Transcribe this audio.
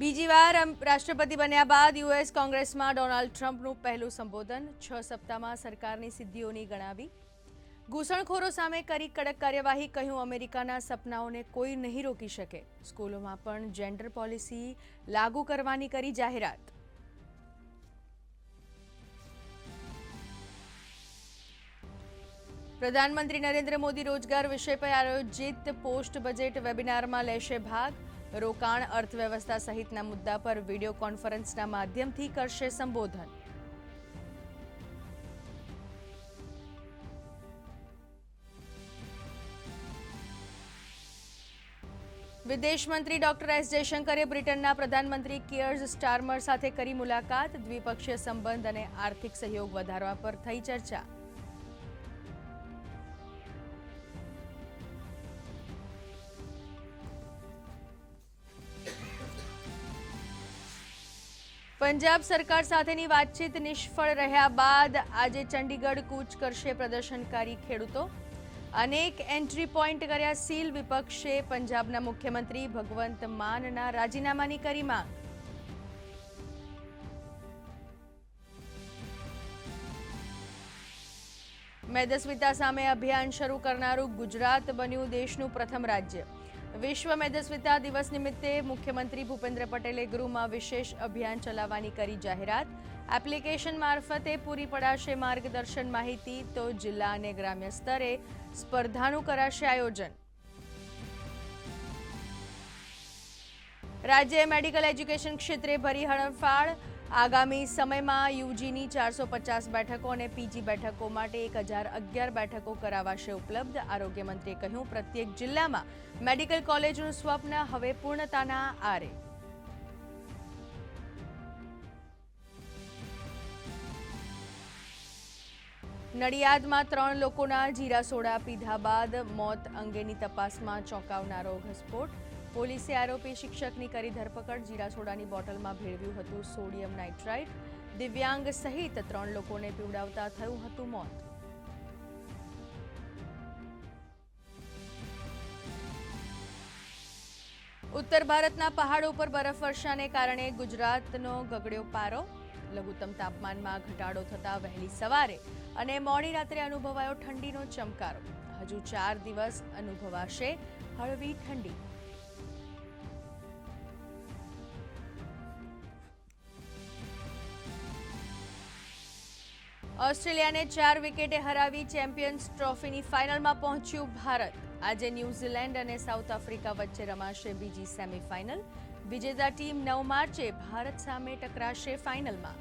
બીજી વાર રાષ્ટ્રપતિ બન્યા બાદ યુએસ કોંગ્રેસમાં ડોનાલ્ડ ટ્રમ્પનું પહેલું સંબોધન છ સપ્તાહમાં સરકારની સિદ્ધિઓની ગણાવી. ઘૂસણખોરો સામે કરી કડક કાર્યવાહી કહ્યું અમેરિકાના સપનાઓને કોઈ નહીં રોકી શકે. સ્કૂલોમાં પણ જેન્ડર પોલિસી લાગુ કરવાની કરી જાહેરાત. પ્રધાનમંત્રી નરેન્દ્ર મોદી રોજગાર વિષય પર આયોજિત પોસ્ટ બજેટ વેબિનારમાં લેશે ભાગ. રોકાણ અર્થવ્યવસ્થા સહિતના મુદ્દા પર વીડિયો કોન્ફરન્સના માધ્યમથી કરશે સંબોધન. વિદેશ મંત્રી ડોક્ટર એસ જયશંકરે બ્રિટનના પ્રધાનમંત્રી કિયર્સ સ્ટારમર સાથે કરી મુલાકાત, દ્વિપક્ષીય સંબંધ અને આર્થિક સહયોગ વધારવા પર થઈ ચર્ચા. પંજાબ સરકાર સાથેની વાતચીત નિષ્ફળ રહ્યા બાદ આજે ચંડીગઢ કૂચ કરશે પ્રદર્શનકારી ખેડૂતો. અનેક એન્ટ્રી પોઈન્ટ કર્યા સીલ વિપક્ષે પંજાબના મુખ્યમંત્રી ભગવંત માનના રાજીનામાની કરી માંગ. મેદસ્વિતા સામે અભિયાન શરૂ કરનારું ગુજરાત બન્યું દેશનું પ્રથમ રાજ્ય. વિશ્વ મેદસ્વીતા દિવસ નિમિત્તે મુખ્યમંત્રી ભૂપેન્દ્ર પટેલે ગૃહમાં વિશેષ અભિયાન ચલાવવાની કરી જાહેરાત. એપ્લિકેશન મારફતે પૂરી પડાશે માર્ગદર્શન માહિતી તો જિલ્લા અને ગ્રામ્ય સ્તરે સ્પર્ધાનું કરાશે આયોજન. રાજ્ય મેડિકલ એજ્યુકેશન ક્ષેત્રે ભરી હડફાળ આગામી સમયમાં યુજીની ચારસો પચાસ બેઠકો અને પીજી બેઠકો માટે એક હજાર અગિયાર બેઠકો કરાવાશે ઉપલબ્ધ. આરોગ્ય મંત્રીએ કહ્યું, પ્રત્યેક જિલ્લામાં મેડિકલ કોલેજનું સ્વપ્ન હવે પૂર્ણતાના આરે. નડિયાદમાં ત્રણ લોકોના જીરા સોડા પીધા બાદ મોત અંગેની તપાસમાં ચોંકાવનારો ઘસફોટ પોલીસે આરોપી શિક્ષકની કરી ધરપકડ જીરા સોડાની બોટલમાં ભેળવ્યું હતું સોડિયમ નાઇટ્રાઇટ દિવ્યાંગ સહિત ત્રણ લોકોને પીવડાવતા થયું હતું મોત. ઉત્તર ભારતના પહાડો પર બરફવર્ષાને કારણે ગુજરાતનો ગગડ્યો પારો. લઘુત્તમ તાપમાનમાં ઘટાડો થતાં વહેલી સવારે અને મોડી રાત્રે અનુભવાયો ઠંડીનો ચમકારો. હજુ ચાર દિવસ અનુભવાશે હળવી ઠંડી. ઓસ્ટ્રેલિયાને ચાર વિકેટે હરાવી ચેમ્પિયન્સ ટ્રોફીની ફાઇનલમાં પહોંચ્યું ભારત. આજે ન્યૂઝીલેન્ડ અને સાઉથ આફ્રિકા વચ્ચે રમાશે બીજી સેમીફાઇનલ. વિજેતા ટીમ નવ માર્ચે ભારત સામે ટકરાશે ફાઇનલમાં.